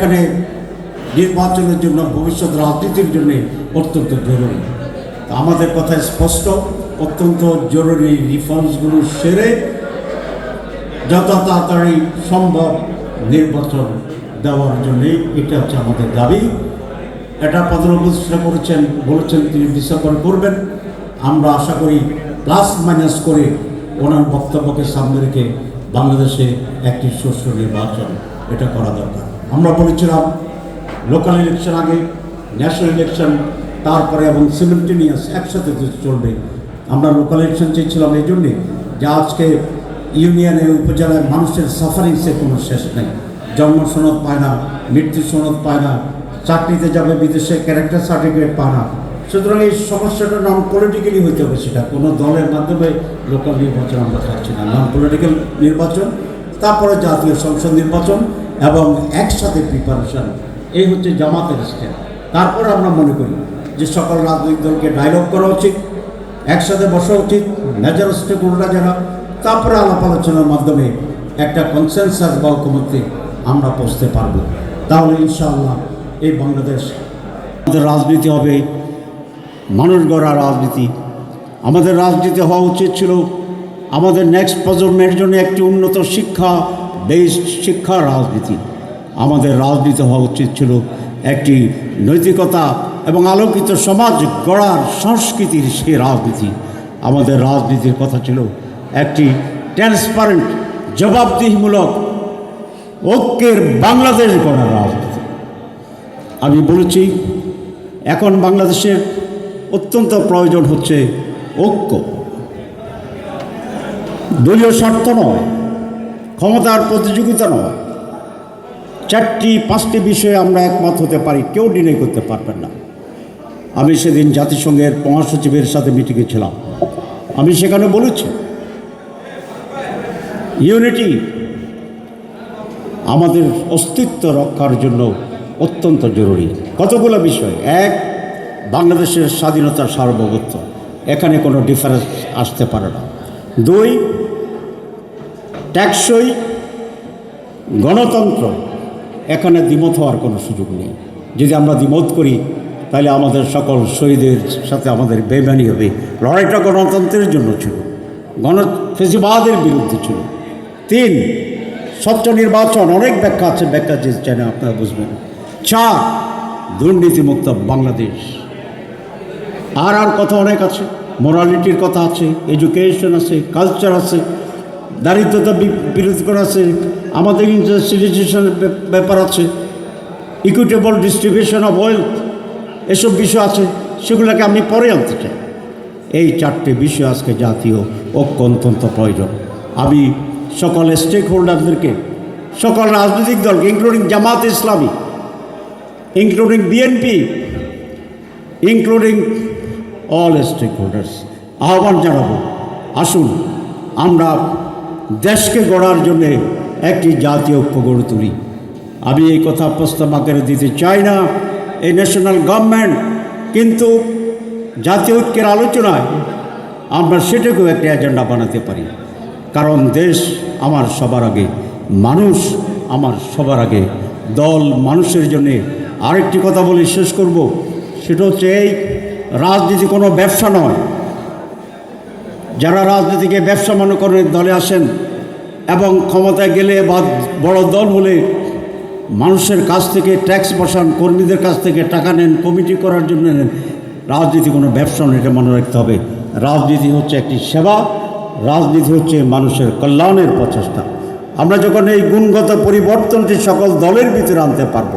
এখানে নির্বাচনের জন্য, ভবিষ্যৎ রাজনীতির জন্য অত্যন্ত জরুরি। আমাদের কথা স্পষ্ট, অত্যন্ত জরুরি রিফর্মসগুলো সেরে যত তাড়াতাড়ি সম্ভব নির্বাচন দেওয়ার জন্যই এটা হচ্ছে আমাদের দাবি। এটা প্রধান করেছেন, বলেছেন, তিনি ডিসেম্বর করবেন। আমরা আশা করি প্লাস মাইনাস করে ওনার বক্তব্যকে সামনে রেখে বাংলাদেশে একটি সুষ্ঠু নির্বাচন এটা করা দরকার। আমরা বলেছিলাম লোকাল ইলেকশন আগে ন্যাশনাল ইলেকশন তারপরে এবং সিমিলটেনিয়াস একসাথে চলবে। আমরা লোকাল ইলেকশন চেয়েছিলাম এই জন্যে যে আজকে ইউনিয়নে উপজেলায় মানুষের সাফারিংসের কোনো শেষ নেই। জন্ম সনদ পায় না, মৃত্যু সনদ পায় না, চাকরিতে যাবে, বিদেশে ক্যারেক্টার সার্টিফিকেট পায় না। সুতরাং এই সমস্যাটা নন পলিটিক্যালি হইতে হবে সেটা। কোনো দলের মাধ্যমে লোকাল নির্বাচন আমরা চাচ্ছি না। নন পলিটিক্যাল নির্বাচন, তারপরে জাতীয় সংসদ নির্বাচন এবং একসাথে প্রিপারেশন এই হচ্ছে জামাতের স্টেপ তারপরে আমরা মনে করি যে সকল রাজনৈতিক দলকে ডায়লগ করা উচিত, একসাথে বসা উচিত মেজর স্টেকহোল্ডার যারা, তারপরে আলাপ আলোচনার মাধ্যমে একটা কনসেনসাস বা ঐক্যমত্যে আমরা পৌঁছতে পারব। তাহলে ইনশাআল্লাহ এই বাংলাদেশ আমাদের রাজনীতি হবে, মানুষ গড়া রাজনীতি। আমাদের রাজনীতি হওয়া উচিত ছিল, আমাদের নেক্সট প্রজন্মের জন্য একটি উন্নত শিক্ষা বেসড শিক্ষা রাজনীতি। আমাদের রাজনীতি হওয়া উচিত ছিল একটি নৈতিকতা এবং আলোকিত সমাজ গড়ার সংস্কৃতির সেই রাজনীতি। আমাদের রাজনীতির কথা ছিল একটি ট্রান্সপারেন্ট জবাবদিহিমূলক, ঐক্যের বাংলাদেশ গড়ার রাজনীতি। আমি বলেছি, এখন বাংলাদেশের অত্যন্ত প্রয়োজন হচ্ছে ঐক্য। দলীয় স্বার্থ নয় ক্ষমতার প্রতিযোগিতা নয়। চারটি, পাঁচটি বিষয়ে আমরা একমত হতে পারি, কেউ ডিনাই করতে পারবেন না। আমি সেদিন জাতিসংঘের মহাসচিবের সাথে মিটিংয়ে ছিলাম। আমি সেখানে বলেছি, ইউনিটি আমাদের অস্তিত্ব রক্ষার জন্য অত্যন্ত জরুরি। কতগুলো বিষয়? এক, বাংলাদেশের স্বাধীনতার সার্বভৌমত্ব। এখানে কোনো ডিফারেন্স আসতে পারে না। দুই ট্যাক্সই গণতন্ত্র। এখানে দ্বিমত হওয়ার কোনো সুযোগ নেই। যদি আমরা দ্বিমত করি, তাহলে আমাদের সকল শহীদের সাথে আমাদের বেমানি হবে। লড়াইটা গণতন্ত্রের জন্য ছিল। গণ ফেসিবাদের বিরুদ্ধে ছিল। তিন, স্বচ্ছ নির্বাচন। অনেক ব্যাখ্যা আছে। ব্যাখ্যা যে চাই না আপনারা বুঝবেন। চার, দুর্নীতিমুক্ত বাংলাদেশ। আর আর কথা অনেক আছে। মোরালিটির কথা আছে। এডুকেশন আছে। কালচার আছে। দারিদ্রতা বিরোধী করা আছে, আমাদের ইন্টারস্টিটিউশনের ব্যাপার আছে ইকুইটেবল ডিস্ট্রিবিউশন অফ ওয়েলথ এসব বিষয় আছে, সেগুলোকে আমি পরে আনতে চাই এই চারটে বিষয় আজকে জাতীয় ঐক্য অত্যন্ত প্রয়োজন। আমি সকল স্টেক হোল্ডারদেরকে সকল রাজনৈতিক দলকে including Jamaat Islami including BNP including all stakeholders আহ্বান জানাব। আসুন, আমরা দেশকে গড়ার জন্যে একটি জাতীয় ঐক্য গড়ে তুলি। আমি এই কথা প্রস্তাব আকারে দিতে চাই না। এই ন্যাশনাল গভর্নমেন্ট কিন্তু জাতীয় ঐক্যের আলোচনায় আমরা সেটাকেও একটা এজেন্ডা বানাতে পারি। কারণ দেশ আমার সবার আগে, মানুষ আমার সবার আগে, দল মানুষের জন্যে আরেকটি কথা বলে শেষ করব। সেটা হচ্ছে এই রাজনীতি কোনো ব্যবসা নয়। যারা রাজনীতিকে ব্যবসা মনে করেন দলে আসেন এবং ক্ষমতায় গেলে বা বড় দল হলে মানুষের কাছ থেকে ট্যাক্স বসান, কর্মীদের কাছ থেকে টাকা নেন, কমিটি করার জন্য নেন, রাজনীতি কোনো ব্যবসা নয় এটা মনে রাখতে হবে। রাজনীতি হচ্ছে একটি সেবা, রাজনীতি হচ্ছে মানুষের কল্যাণের প্রচেষ্টা। আমরা যখন এই গুণগত পরিবর্তনটি সকল দলের ভিতরে আনতে পারব